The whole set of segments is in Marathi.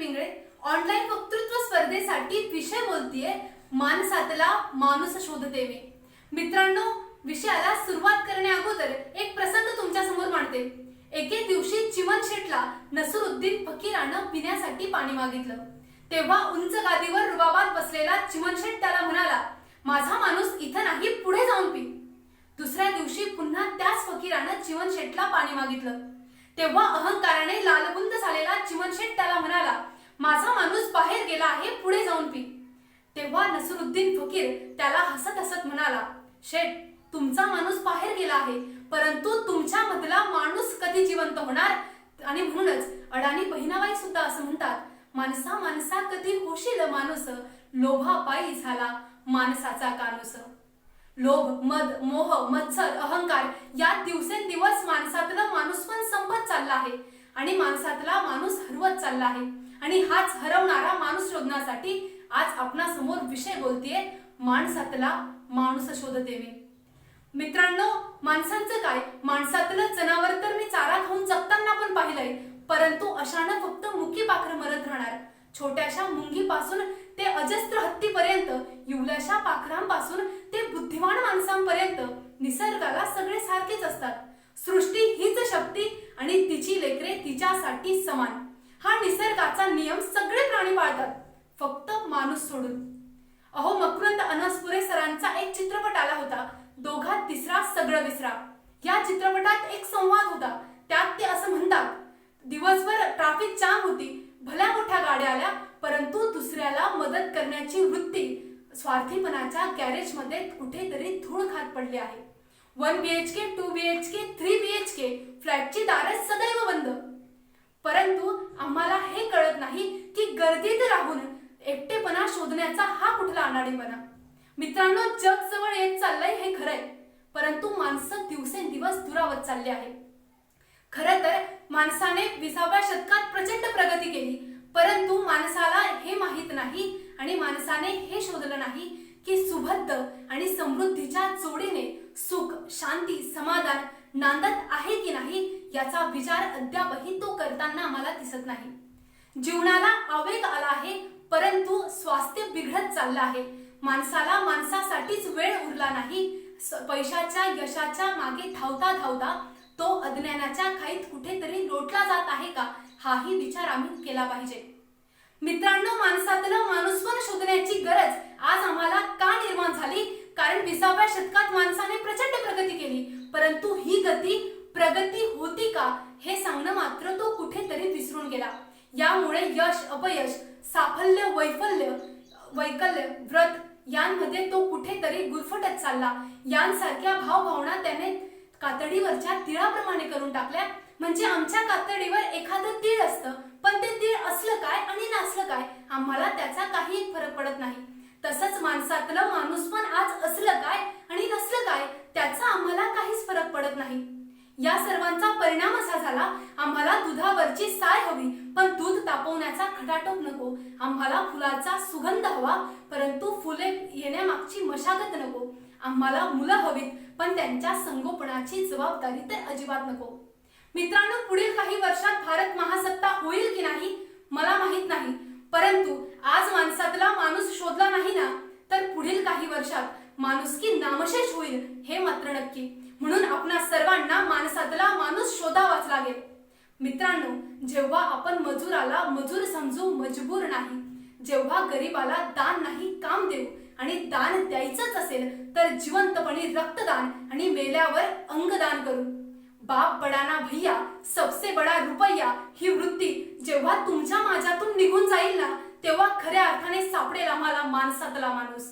पिंगळे ऑनलाईन वक्तृत्व स्पर्धेसाठी विषय बोलतीये माणसातला माणूस शोधते मी मित्रांनो विषयाला सुरुवात करण्या अगोदर एक प्रसंग तुमच्यासमोर मांडते. एके दिवशी चिमन शेटला नसरुद्दीन फकीरानं पिण्यासाठी पाणी मागितलं. तेव्हा उंच गादीवर रुबाबात बसलेला चिमन शेट त्याला म्हणाला माझा माणूस इथं नाही पुढे जाऊन पी. दुसऱ्या दिवशी पुन्हा त्याच फकीरानं चिमन शेटला पाणी मागितलं. तेव्हा अहंकाराने लालबुंद झालेला चिमन शेठ त्याला म्हणाला माझा माणूस बाहेर गेला आहे पुढे जाऊन पी. तेव्हा नसरुद्दीन फकीर त्याला हसत हसत म्हणाला शेठ तुमचा माणूस बाहेर गेला आहे परंतु तुमच्या मधला माणूस कधी जिवंत होणार? आणि म्हणूनच अडाणी बहिणाबाई सुद्धा असं म्हणतात माणसा माणसा कधी होशील माणूस लोभापायी झाला माणसाचा कानूस. लोभ मद मोह मत्सर अहंकार या दिवसेंदिवस माणसातला माणूस पण संपत चालला आहे. आणि माणसातला माणूस हरवत चालला आहे. आणि हाच हरवणारा माणूस शोधण्यासाठी आज आपणासमोर विषय बोलतीये माणसातला माणूस शोधते मी मित्रांनो माणसांचं काय? माणसातलं जनावर तर मी चारा खाऊन जगताना पण पाहिलंय परंतु अशानं फक्त मुकी पाखरं मरत राहणार. छोट्याशा मुंगीपासून ते अजस्त्र हत्तीपर्यंत युवल्याशा पाखरांपासून ते बुद्धिमान माणसांपर्यंत निसर्गाला सगळे सारखेच असतात. सृष्टी हीच शक्ती आणि तिची लेकरे तिच्यासाठी समान. हा निसर्गाचा नियम सगळे प्राणी पाळतात फक्त माणूस सोडून. अहो मकरंद अनसपुरे सरांचा एक चित्रपट आला होता. दोघा तिसरा सगळं विसरा. या चित्रपटात एक संवाद होता. त्यात ते असं म्हणतात दिवसभर ट्रॅफिक जाम होती. भल्या मोठ्या गाड्या आल्या परंतु दुसऱ्याला मदत करण्याची वृत्ती स्वार्थीपणाच्या गॅरेजमध्ये कुठेतरी धूळ खात पडले आहे. One BHK two BHK three BHK फ्लॅटची दारं सदैव बंद. परंतु आम्हाला हे कळत नाही की गर्दीत राहून एकटेपणा शोधण्याचा हा कुठला अनाडीपणा मित्रांनो जग जवळ येत चाललंय हे खरंय परंतु माणसं दिवसेंदिवस दुरावत चालले आहे खर तर माणसाने विसाव्या शतकात प्रचंड प्रगती केली परंतु माणसाला हे माहीत नाही आणि माणसाने हे शोधलं नाही की सुबद्ध आणि समृद्धीच्या जोडीने सुख शांती समाधान नांदत आहे की नाही याचा विचार अद्यापही तो करताना आम्हाला दिसत नाही. जीवनाला आवेग आला आहे परंतु स्वास्थ्य बिघडत चाललं आहे. माणसाला माणसासाठीच वेळ उरला नाही. पैशाच्या यशाच्या मागे धावता धावता तो अज्ञानाच्या खाईत कुठेतरी लोटला जात आहे का? हाही विचार आम्ही केला पाहिजे. मित्रांनो माणसातलं माणूसपण शोधण्याची गरज आज आम्हाला का निर्माण झाली? कारण विसाव्या शतकात माणसाने प्रचंड प्रगती केली. परंतु ही गती प्रगती होती का? हे सांगणं मात्र तो कुठेतरी विसरून गेला. यामुळे यश अपयश साफल्य वैफल्य वैकल्य व्रत यांमध्ये तो कुठेतरी गुरफटत चालला. यांसारख्या भावभावना त्याने कातडीवरच्या तिळाप्रमाणे करून टाकल्या. म्हणजे आमच्या कातडीवर एक तीळ असतं पण ते तीळ असलं काय आणि नसलं काय आम्हाला त्याचा काही फरक पडत नाही तसंच माणसातलं माणूस पण आज असलं काय आणि नसलं काय त्याचा आम्हाला काहीच फरक पडत नाही. या सर्वांचा परिणाम असा झाला आम्हाला दुधावरची साय हवी पण दूध तापवण्याचा खटाटोप नको. आम्हाला फुलाचा सुगंध हवा परंतु फुले येण्यामागची मशागत नको. आम्हाला मुलं हवीत पण त्यांच्या संगोपनाची जबाबदारी तर अजिबात नको. मित्रांनो पुढील काही वर्षात भारत महासत्ता होईल की नाही मला माहीत नाही. परंतु आज माणसातला माणूस शोधला नाही ना तर पुढील काही वर्षात माणुसकी नामशेष होईल हे मात्र नक्की. म्हणून आपणा सर्वांना माणसातला माणूस शोधावाच लागेल मित्रांनो जेव्हा आपण मजुराला मजूर समजू मजबूर नाही जेव्हा गरीबाला दान नाही काम देऊ आणि दान द्यायचंच असेल तर जिवंतपणे रक्तदान आणि मेल्यावर अंगदान करू. बाप बडाना भैया सबसे बडा रुपया ही वृत्ती जेव्हा तुमच्या माझ्यातून निघून जाईल ना तेव्हा खऱ्या अर्थाने सापडेल आम्हाला माणसातला माणूस.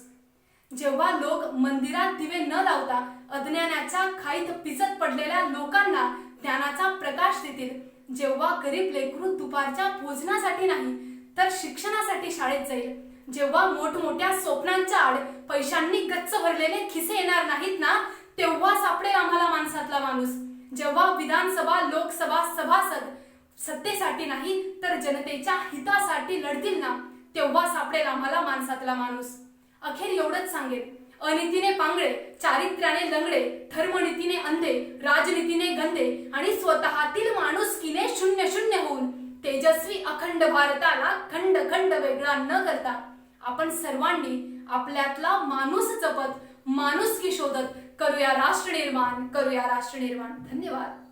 जेव्हा लोक मंदिरात दिवे न लावता अज्ञानाच्या खाईत पिजत पडलेल्या लोकांना ज्ञानाचा प्रकाश देतील जेव्हा गरीब लेकरू दुपारच्या भोजनासाठी नाही तर शिक्षणासाठी शाळेत जाईल. जेव्हा मोठमोठ्या स्वप्नांच्या आड पैशांनी गच्च भरलेले खिसे येणार नाहीत ना तेव्हा सापडेल आम्हाला माणसातला माणूस. जेव्हा विधानसभा लोकसभा सभासद सत्तेसाठी नाही तर जनतेच्या हितासाठी लढतील ना? तेव्हा सापडेल आम्हाला माणसातला माणूस. अखेर एवढंच सांगेल अनितीने पांगळे चारित्र्याने लंगडे धर्मनीतीने अंधे राजनीतीने गंधे आणि स्वतःतील माणुसकीने शून्य शून्य होऊन तेजस्वी तेजस्वी अखंड भारताला खंड खंड वेगळा न करता आपण सर्वांनी आपल्यातला माणूस जपत माणुसकी शोधत करूया राष्ट्र निर्माण करूया राष्ट्र निर्माण. धन्यवाद.